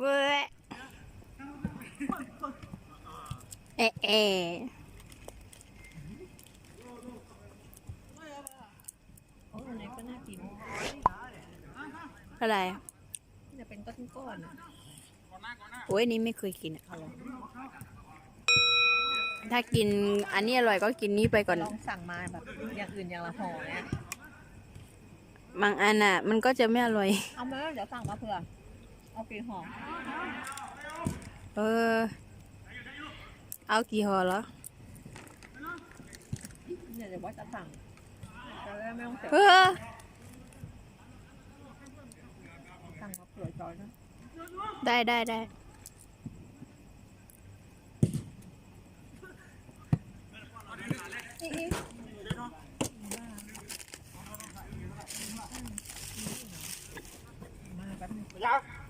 เว้ยเอะเอะโอ้อันนี้ก็น่ากินอะไรจะเป็นก้อนก้อนๆอะโอ้ยนี่ไม่เคยกินอะถ้ากินอันนี้อร่อยก็กินนี้ไปก่อน ลองสั่งมาแบบอย่างอื่นอย่างละห่อเนี่ย บางอันอะ มันก็จะไม่อร่อย เอามาเดี๋ยวสั่งมาเผื่อ เอากี่ห่อเออ เอากี่ห่อเหรอเนี่ยเดี๋ยวว่าจะสั่งจะได้ไม่ต้องเสียเออสั่งมาเผื่อจอยนะได้ได้ได้มาแ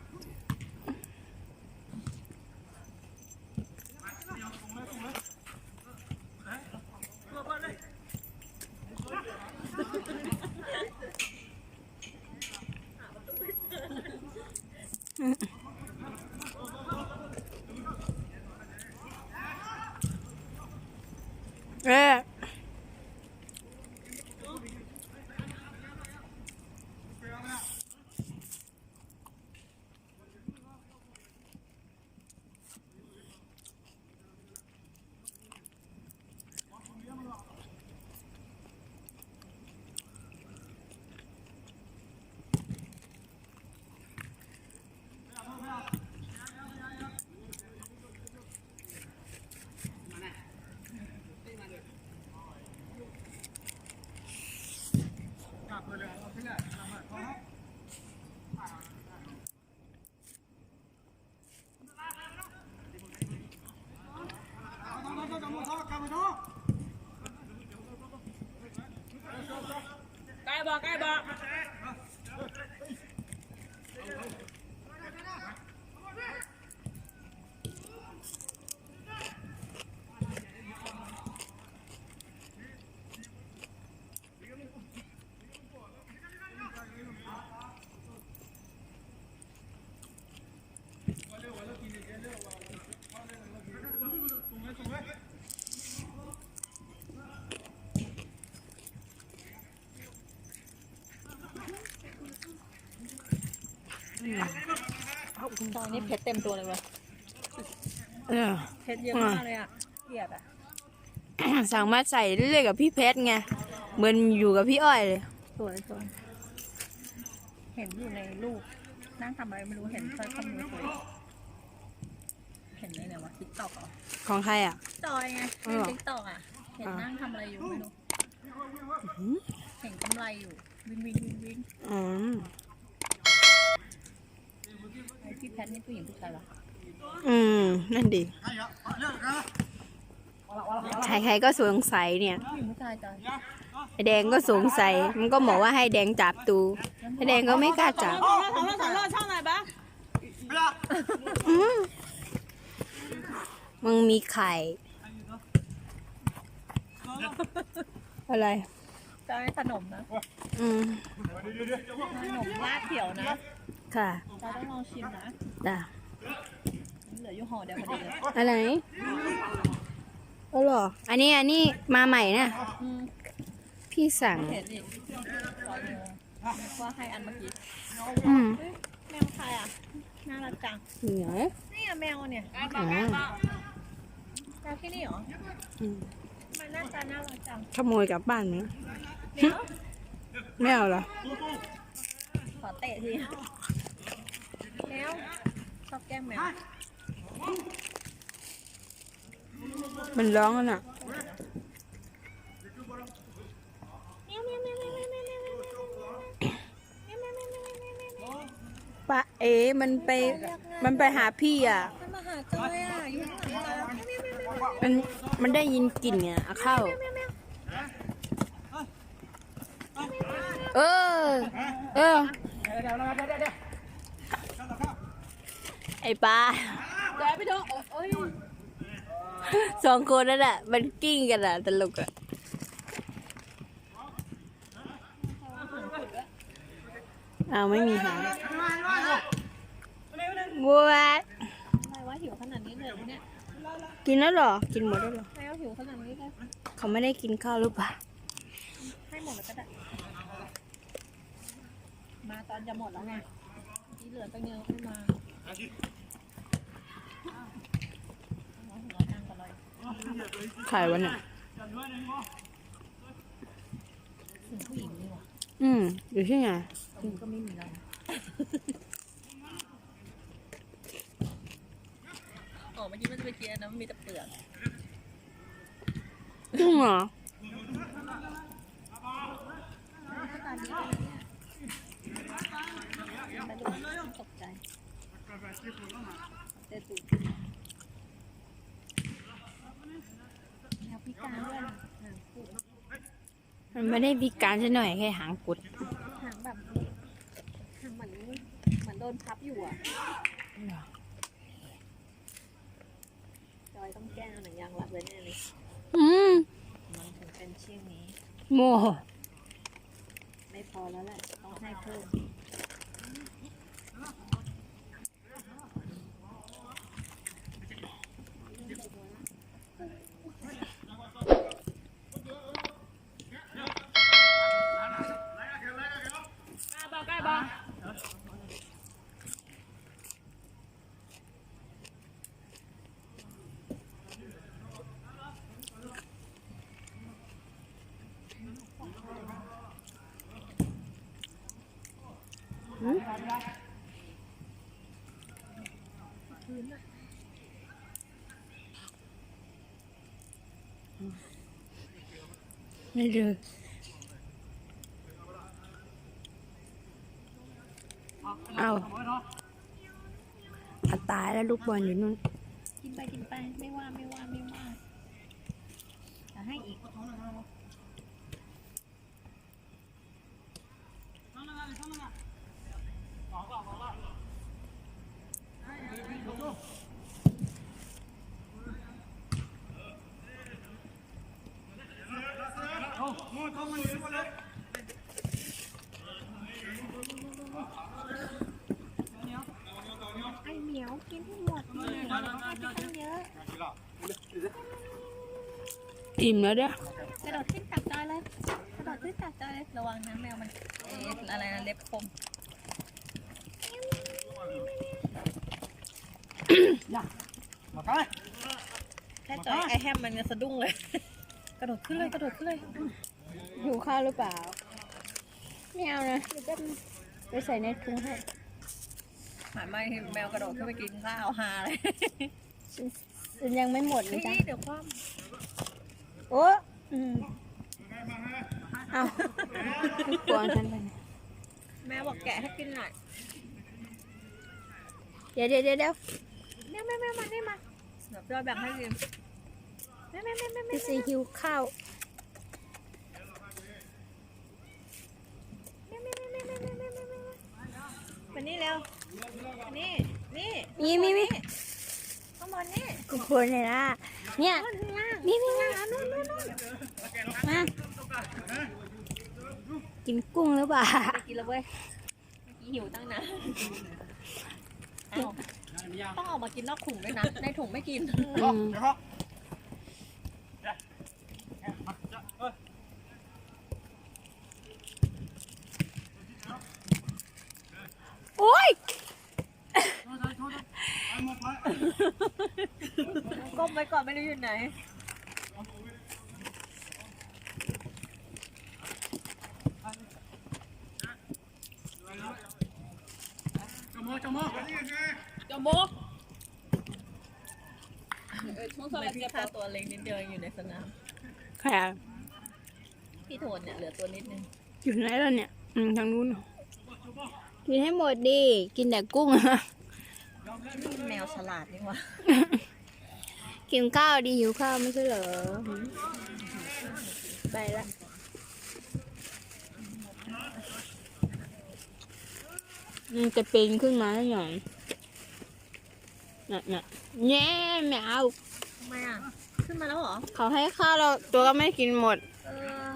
จอยนี่เพชรเต็มตัวเลยเว้ยเออเพชรเยอะมากเลยอะเกลียดอะ สั่งมาใส่เรื่อยๆกับพี่เพชรไง เหมือนอยู่กับพี่อ้อยเลย สวยสวยเห็นอยู่ในรูปนั่งทำอะไรไม่รู้เห็นค่อยขโมยสวยเห็นในไหนวะติ๊กต็อกเหรอของใครอะ จอยไงอ๋ในอเหรอติ๊กต็อกอะ เห็นอ่านั่งทำอะไรอยู่ไม่รู้หืมเห็นกำไรอยู่ วิ่งวิ่งวิ่งวิ่งอืมไอ้ พี่แพทนี่ผู้หญิงทุกชายหรออืม นั่นดิใครๆก็สงสัยเนี่ยแดงก็สงสัย มันก็บอกว่าให้แดงจับตูแดงก็ไม่กล้าจับมึงมีไข่ อะไรจะให้ขนมนะ อืมขนมลาดเขียวนะ ค่ะจอยต้องลองชิมนะจ้ะเหลืออยู่ห่อเดียวพอดีเลยอะไรเอาเหรออันนี้อันนี้มาใหม่นะอืมพี่สั่ง เห็นดิจอยงงนึกว่าให้อันเมื่อกี้อืมเฮ้ยแมวใครอะ น่ารักจัง เหนือนี่อะแมวเนี่ยอ๋อแมวที่นี่เหรออืมทำไมันหน้าตาน่ารักจังขโมยกลับบ้านไหมเดี๋ยวไม่เอาเหรอขอเตะที มวชอบแกล้งแมว มันร้องอะน่ะปะเอ๋มันไป มันไปหาพี่อะมัน มันได้ยินกลิ่นไงอะเข้า เออ เออ ไอ้ปลาจอยไปเถอะโอ้ยสองคนนั่นแหละมันกิ้งกันอะตลกอะอ้าวไม่มีหางบัวไม่ว่าหิวขนาดนี้เลยเนี่ยกินแล้วเหรอ กินหมดแล้วเหรอไม่ว่าหิวขนาดนี้เลยเขาไม่ได้กินข้าวหรือเปล่าให้หมดแล้วก็ได้มาตอนจะหมดแล้วไงที่เหลือตั้งเยอะไม่มาเอาหัวนั่ง กันเลยไข่วันเนี่ยถึงผู้หญิงนี่หว่าอืมอยู่ที่ไหนถึงก็ไม่มีแล้วนะอ๋อเมื่อกี้มันจะไปเกียร์นะมันมีแต่เปลือกจริงเหรอ ตอนนี้ไปดูตกใจเตะตูดแนวพิการด้วยนะหางปูด มัน ไม่ได้พิการซะหน่อยแค่หางกุด หางแบบหางเหมือนเหมือนโดนพับอยู่อะจอยต้องแก้หนังยางรัดไว้แน่เลยอืมมันถึงเป็นเช่นนี้ โม ไม่พอแล้วแหละต้องให้เพิ่ม ไม่เลยเอาเอาตายแล้วลูกบอลอยู่นู่นกินไปกินไปไม่ว่าไม่ว่าไม่ว่าจะให้อีก ไอเหมียวกินให้หมดเลยให้ไปตั้งเยอะอิ่มแล้วเด้อกระโดดขึ้นตักจอยเลยกระโดดขึ้นตักจอยเลยระวังนะแมวมันเอ๊ะอะไรนะเล็บคม แค่จอยไอแฮมมันจะสะดุ้งเลย กระโดดขึ้นเลยกระโดดขึ้นเลยหิวข้าวหรือเปล่าไม่เอานะเดี๋ยวจะไปใส่ในถุงให้หมายไม่ให้แมวกระโดดขึ้นไปกินข้าวหาเลยฉันยังไม่หมดเฮ้นะยจ๊ะเดี๋ยวคว่โอ้อืมเอาลูกบอลฉันไปไหนำแมวบอกแกะให้กินหน่อย เดี๋ยวเดี๋ยวเดี๋ยว เดี๋ยแมวแมวแมาได้มาเดี๋ยวจอยแบ่งให้กินแมวแมวแมวแมวแมพี่วซีหิวข้าวแม่แม่แม่แม่แม่แม่แม่แม่แม่มานี่เร็วมานี่นี่มีมีมีข้างบนนี่กูควรเลยนะเนี่ยข้างล่างมีมีมีนู่นนู่นนู่นมากินกุ้งหรือเปล่า ไปกินแล้วเว้ยเมื่อกี้หิวตั้งนาน ต้องออกมากินนอกถุงด้วยนะ ในถุงไม่กิน อืมโอ้ยก้มไว้ก่อนไม่รู้อยู่ไหน จมอจมอ จมกช่วงสมัยพี่พาตัวเล็กนิดเดียวอยู่ในสนาม ใครอะพี่โทนเนี่ยเหลือตัวนิดนึง อยู่ไหนแล้วเนี่ย อืมทางนู้นเหรอกินให้หมดดิ กินแต่กุ้งอะแมวฉลาดนี่หว่ากินข้าวดีหิวข้าวไม่ใช่เหรอ ไปละมันจะเป็นขึ้นมาหน่อย น่ะน่ะแง่ไม่เอาทำไมอะ ขึ้นมาแล้วเหรอ เขาให้ข้าวเราตัวก็ไม่กินหมด เออ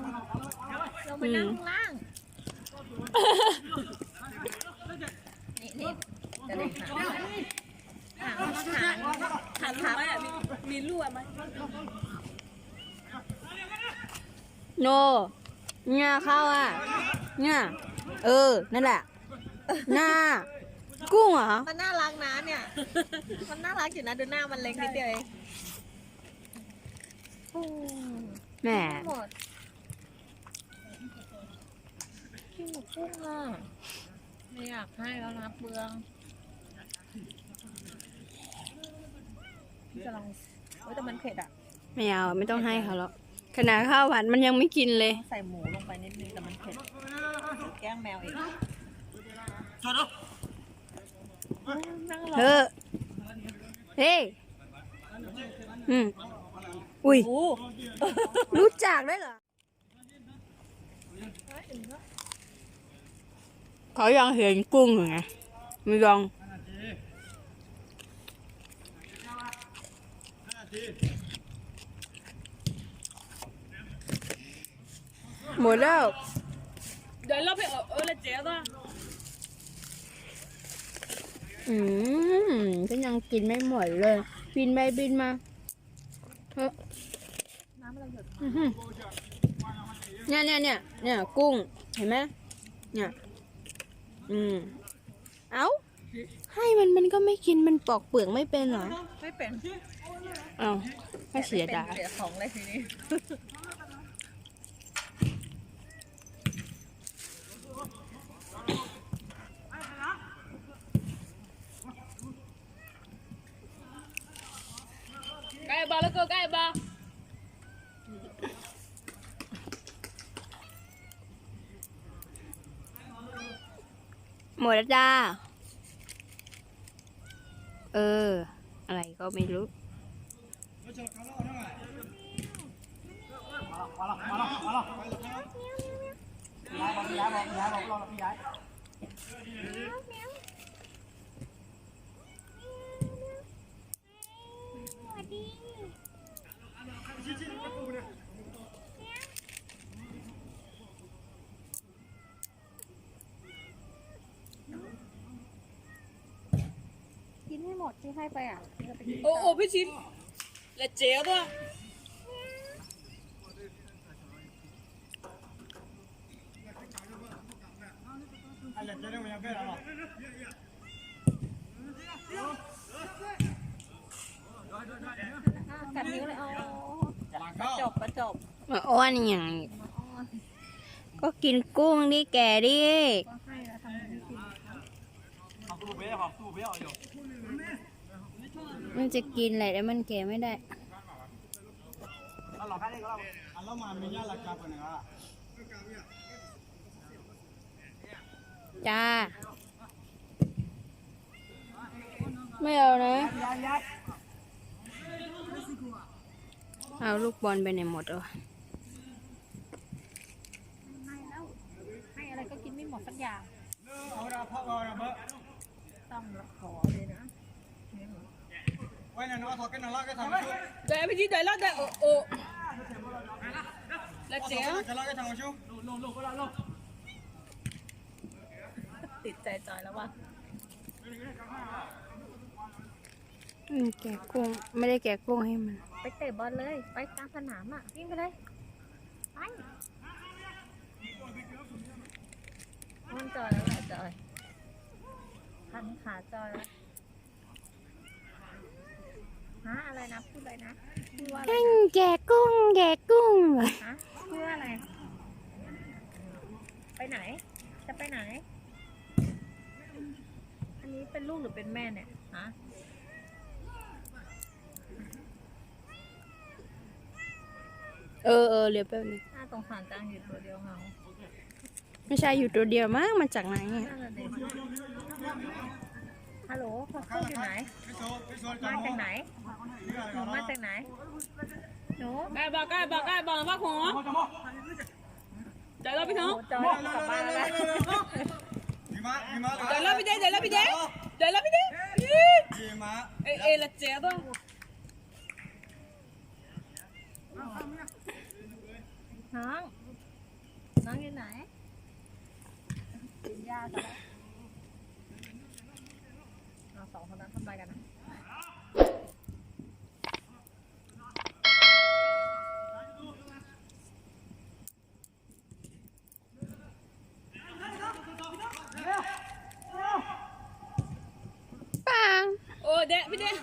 เรามานั่งข้างล่าง นี่นี่กระเด็นหาหางหางหางทับมีลูกไหมโน เนี่ยเข้าอะ เนี่ย เออ นั่นแหละหน้า กุ้งเหรอ มันน่ารักนะเนี่ย มันน่ารักอยู่นะดูหน้ามันเล็กนิดเดียวเองโอ้แหมหมดกินหมูกุ้งอะไม่อยากให้แล้วนะเปลืองพี่จะลองเอ้ยแต่มันเผ็ดอะ ไม่เอาไม่ต้องให้เขาหรอกขนาดข้าวผัดมันยังไม่กินเลย ใส่หมูลงไปนิดนึงแต่มันเผ็ดแกล้งแมวอีกนั่งรอ เธอเฮ้ยอืมอุ้ยโอ้รู้จักได้วยเหรอเขายังเห็นกุ้งอยู่ไงไม่ลองหมดแล้วเดี๋ยวเราไปเออเออละเจ๊ป่ะ อืมก็ยังกินไม่หมดเลย บินไปบินมาเฮ้ยน้ำอะไรหยดอื้อหือเนี่ยเนี่ยเนี่ยเนี่ยกุ้งเห็นไหมเนี่ย อืม เอ้าให้มันมันก็ไม่กินมันปอกเปลือกไม่เป็นเหรอ ไม่เป็น เอ้าก็เสียดายเสียของเลยทีนี้ ใกล้บ้าแล้วก็ใกล้บ้าหมดแล้วจ้าเออ อะไรก็ไม่รู้ กินให้หม ดที่ให้ไปอะจะไปกินโอ้โอ้พี่ชินละเจ๊ป่ะกัดนิ้วเลยเอาประจบประจบมาอ้อนอย่างนี้ก็กินกุ้งดิแกดิ ก็ให้แล้วทำไมไม่กิน มันจะกินอะไรแต่มันแกะไม่ได้จ้า ไม่เอานะ เอาลูกบอลไปไหนหมดอะให้แล้วให้อะไรก็กินไม่หมดสักอย่างต้องขอ เลยนะเดี๋ยวพี่ชินเดี๋ยวเราเดี๋ยวโอ้โอ้ละเจ๊ติดใจจอยแล้วว่ะอืมแกะกุ้งไม่ได้แกะกุ้งให้มัน ไปเตะบอลเลย ไปกลางสนามอะวิ่งไปเลยไปมันจอยแล้วแหละจอยพันขาจอยแล้วฮะอะไร นะพูดอะไรนะพูดว่าอะไรนั่งนะแกะกุ้งแกะกุ้งเหรอฮะพูดว่าอะไร ไปไหน จะไปไหน อันนี้เป็นลูกหรือเป็นแม่เนี่ยฮะเออเออเรียบแป๊บนึงน่าสงสารจังอยู่ตัวเดียวเหงาไม่ใช่อยู่ตัวเดียวมากมาจากไหนอะน่าจะเด็ก ฮัลโหลพ่อสู้อยู่ไหน มาจากไหนหนูมาจากไหนหนูใกล้บ้าใกล้บ้าใกล้บ้าบ้าหัวเดี๋ยวเราพี่น้องโอ้จอยกลับบ้านแล้วนะเดี๋ยวเราพี่เจ๊เดี๋ยวเราพี่เจ๊เดี๋ยวเราพี่เจ๊เอเอละเจ๊ป่ะน้อง น้องอยู่ไหนกินยาซะแล้ว อะไรกันนะปังโอ้เดะพี่เดะ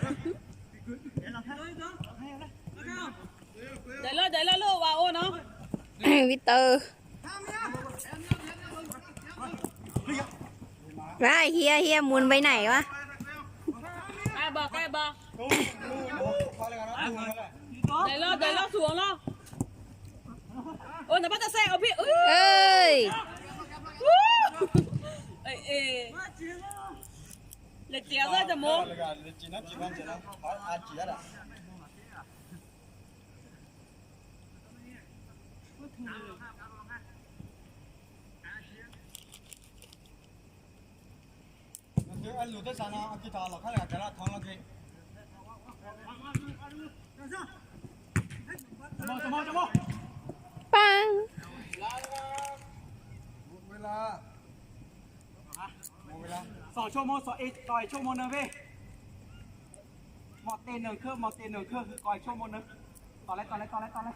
เดี๋ยวแล้วเดี๋ยวแล้วลูกว่าโอ้เนาะวิเตอร์ว่าเฮียเฮียหมุนไปไหนวะไอ้บอกไอ้ บอกเดี๋ยวแล้วเดี๋ยวแล้วสวงแล้วโอ้ยแต่พัดจะแซงเอาพี่เอ้ยเอ้ ยเอ้ยเอ้ยเล็กเจียวก็จะมงจมอจมอจมอปังเวลาสองชั่วโมงสองอีกก่อยชั่วโมงนึงพี่หมอเต้นหนึ่งเครื่องหมอเต้นหนึ่งเครื่องคือก่อยชั่วโมงนึงต่อเลยต่อเลยต่อเลยต่อเลย